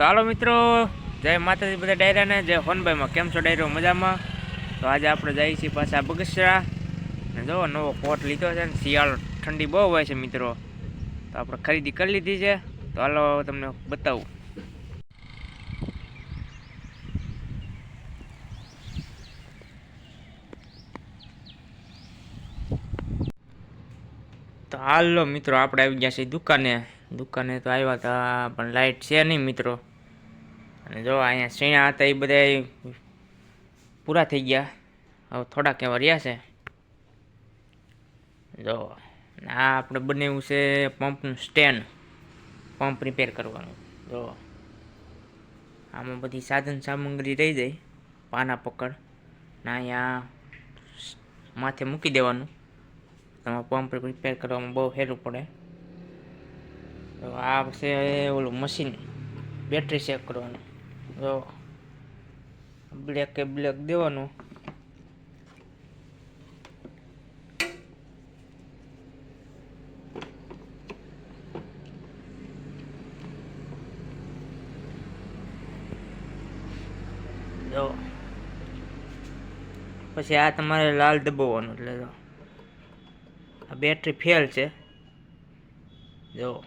તો હાલો મિત્રો, જય માતાજી બધા ડાયરાને, જય હોનભાઈમાં. કેમ છો ડાયરો? મજામાં? તો આજે આપણે જઈએ છીએ પાછા બગસરા. ને જો, નવો કોટ લીધો છે ને, શિયાળો ઠંડી બહુ હોય છે મિત્રો. તો આપણે ખરીદી કરી લીધી છે. તો હાલો તમને બતાવું. તો હાલો મિત્રો, આપણે આવી ગયા છીએ દુકાને. દુકાને તો આવ્યા હતા, પણ લાઇટ છે નહીં મિત્રો. અને જો અહીંયા શેણા હતા એ બધા પૂરા થઈ ગયા. હવે થોડાક એવા રહ્યા છે. જો, આ આપણે બનાવ્યું છે પંપનું સ્ટેન્ડ. પંપ રિપેર કરવાનું. જો, આમાં બધી સાધન સામગ્રી રહી જાય, પાના પકડ. ને અહીંયા માથે મૂકી દેવાનું. તમારે પંપ રિપેર કરવામાં બહુ હેરું પડે. તો આ છે ઓલું મશીન. બેટરી ચેક કરવાનું. જો બ્લેક કે બ્લેક દેવાનું. જો, પછી આ તમારે લાલ દબાવવાનું એટલે જો. આ બેટરી ફેલ છે. જો.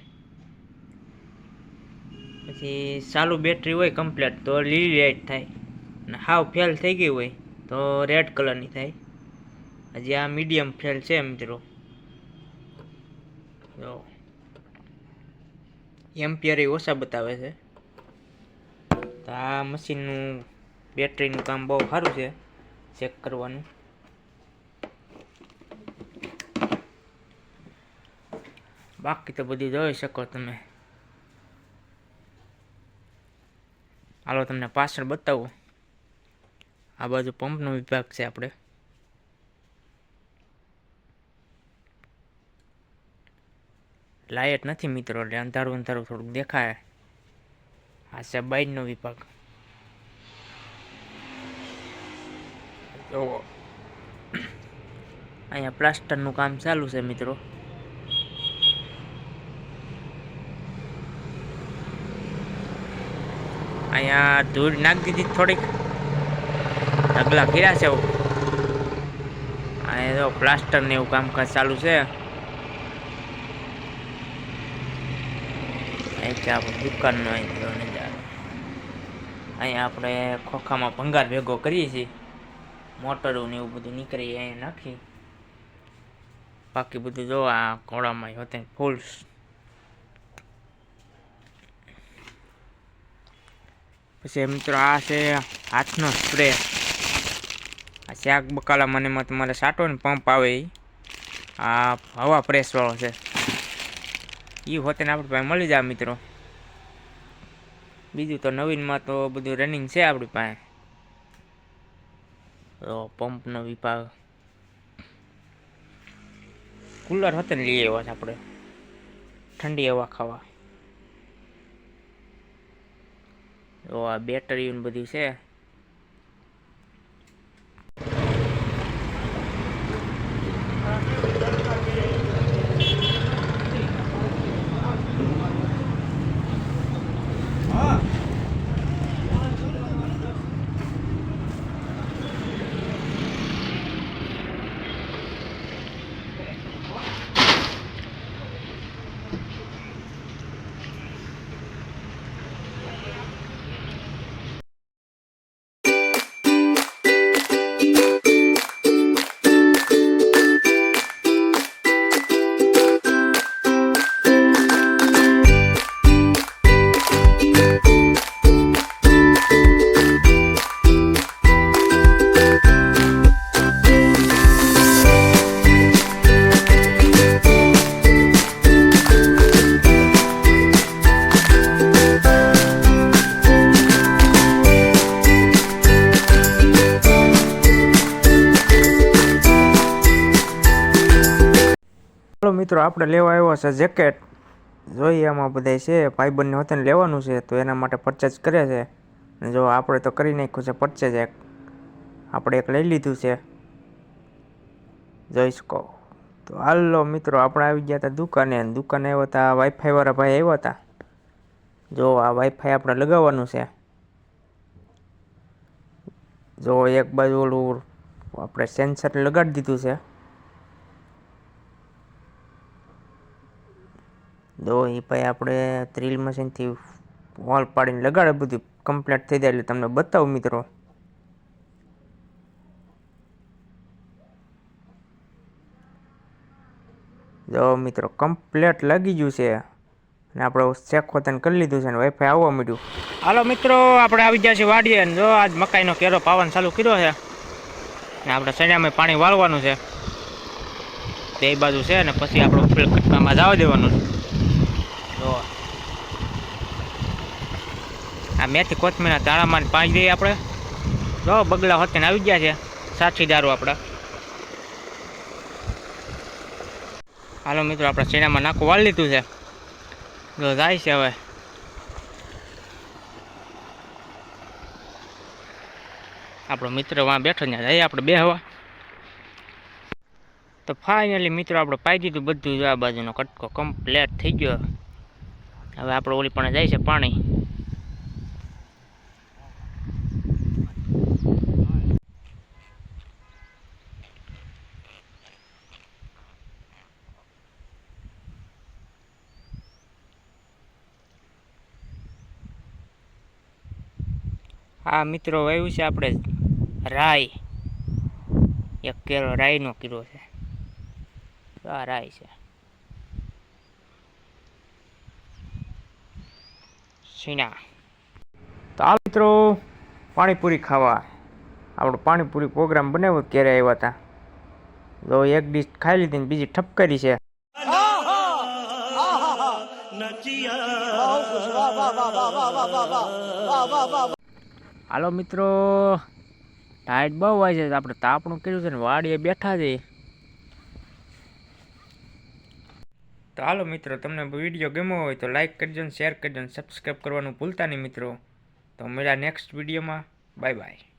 પછી ચાલુ બેટરી હોય કમ્પ્લેટ તો લીલી લાઇટ થાય. અને હાવ ફેલ થઈ ગઈ હોય તો રેડ કલરની થાય. હજી આ મીડિયમ ફેલ છે મિત્રો. જો. એમ્પિયર ઓછા બતાવે છે. તો આ મશીનનું બેટરીનું કામ બહુ સારું છે. ચેક કરવાનું. બાકી તો બધું જોઈ શકો તમે. હાલો તમને પાછળ બતાવું. આ બાજુ પંપનો વિભાગ છે આપણે. લાઇટ નથી મિત્રો એટલે અંધારું અંધારું થોડુંક દેખાય. આ છે બાઇકનો વિભાગ. જુઓ અહીંયા પ્લાસ્ટરનું કામ ચાલુ છે મિત્રો. અહીંયા ધૂળ નાખી દીધી થોડીક. ઢગલા કર્યા છે અહીંયા તો પ્લાસ્ટર ને એવું કામકાજ ચાલુ છે. અહીં છે આપણે દુકાનનો અહીં જો અહીંયા આપણે ખોખામાં ભંગાર ભેગો કરીએ છીએ. મોટરો ને એવું બધું નીકળી અહીંયા નાખી. બાકી બધું જો આ ઘોડામાં હોતે ફૂલ પછી મિત્રો આ છે હાથનો સ્પ્રે આ શાક બકાલા મને એમાં તમારે સાટો ને પંપ આવે એ આ હવા પ્રેસવાળો છે. એ હોતે આપણી પાસે મળી જાય મિત્રો. બીજું તો નવીનમાં તો બધું રનિંગ છે આપણી પાસે. તો પંપનો વિભાગ. કુલર હતો ને લઈ આવ્યા છે આપણે. ઠંડી હવા ખાવા. તો આ બેટરી બધું છે. મિત્રો, આપણે લેવા આવ્યા છે જેકેટ. જોઈએ આમાં બધાય છે, ભાઈબંધને હોતને લેવાનું છે, તો એના માટે પરચેજ કરે છે. જો આપણે તો કરી નાખ્યું છે પરચેજ એક. આપણે એક લઈ લીધું છે. જોઈ શકો. તો હાલો મિત્રો, આપણે આવી ગયા હતા દુકાને. દુકાને આવ્યા હતા વાઈફાઈવાળા ભાઈ આવ્યા હતા. જો આ વાઈફાઈ આપણે લગાવવાનું છે. જો એક બાજુ ઓલું આપણે સેન્સર લગાડી દીધું છે. જો એ ભાઈ આપણે ડ્રીલ મશીનથી વોલ પાડીને લગાડે, બધું કમ્પ્લીટ થઈ જાય એટલે તમને બતાવું મિત્રો. જો મિત્રો કમ્પ્લેટ લાગી ગયું છે. અને આપણે ચેક ખોતન કરી લીધું છે અને વાઈફાઈ આવવા માંડ્યું. હાલો મિત્રો, આપણે આવી ગયા છીએ વાડીએ અને જો આજ મકાઈનો કેરો પાવન ચાલુ કર્યો છે. ને આપણે ચણિયામાં પાણી વાળવાનું છે. તે બાજુ છે અને પછી આપણે ઉપલે કટકામાં જવા દેવાનું છે. જો. આ મેથી કોથમીરના તાળામાં પાંચ દઈએ આપણે. જો બગલા હોતે આવી ગયા છે. સાથીદારો આપણા. હાલો મિત્રો, આપણે ચણામાં નાખું? વાળી લીધું છે. જો, જાય છે હવે. આપણો મિત્ર વાં બેઠો ત્યાં જઈએ આપણે બે હવા. તો ફાઇનલી મિત્રો, આપણે પાઈ દીધું બધું આ બાજુનો કટકો કમ્પ્લીટ થઈ ગયો. હવે આપણે ઓલી પણ જાય છે પાણી. આ મિત્રો વાવ્યું છે આપણે રાઈ. એક કેરો રાઈનો કિલો છે. આ રાઈ છે. સીણા તો આ મિત્રો પાણીપુરી ખાવા. આપણો પાણીપુરી પ્રોગ્રામ બનાવ્યો ક્યારે આવ્યા હતા તો એક ડીશ ખાઈ લીધી ને બીજી ઠપકરી છે. હાલો મિત્રો, ટાઈટ બહુ હોય છે, આપણે તાપણું કર્યું છે ને વાડીએ બેઠા છે તો હાલો મિત્રો, તમને વીડિયો ગમ્યો હોય તો લાઈક કરજો ને શેર કરજો ને સબસ્ક્રાઈબ કરવાનું ભૂલતા નહીં મિત્રો. તો મળ્યા નેક્સ્ટ વિડીયોમાં. Bye bye